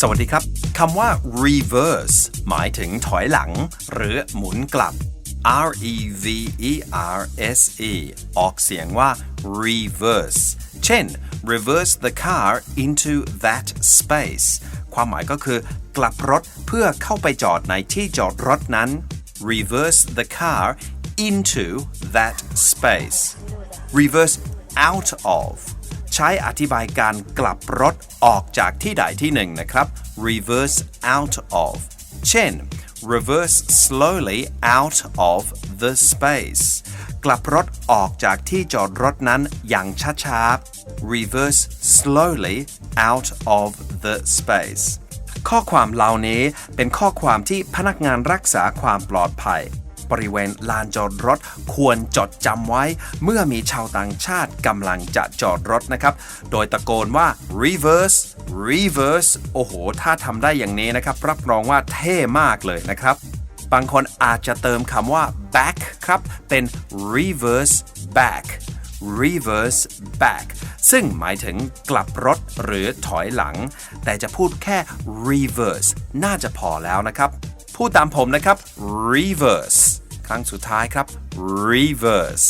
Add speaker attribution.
Speaker 1: สวัสดีครับคำว่า reverse หมายถึงถอยหลัง หรือหมุนกลับ R E V E R S E ออกเสียงว่า reverse เช่น reverse the car into that space ความหมายก็คือกลับรถเพื่อเข้าไปจอดในที่จอดรถนั้น reverse the car into that space reverse out of ใช้อธิบายการกลับรถออกจากที่ใดที่หนึ่งนะครับ reverse out of เช่น reverse slowly out of the space กลับรถออกจากที่จอดรถนั้นอย่างช้าๆ reverse slowly out of the space ข้อความเหล่านี้เป็นข้อความที่พนักงานรักษาความปลอดภัย บริเวณลานจอดรถ ควรจดจำไว้ เมื่อมีชาวต่างชาติกำลังจะจอดรถนะครับ โดยตะโกนว่า reverse reverse โอ้โห ถ้าทำได้อย่างนี้นะครับ รับรองว่าเท่มากเลยนะครับบางคนอาจจะเติมคำว่า back ครับ เป็น reverse back reverse back ซึ่งหมายถึงกลับรถหรือถอยหลัง แต่จะพูดแค่ reverse น่าจะพอแล้วนะครับ พูดตามผมนะครับ reverse ครั้งสุดท้ายครับ reverse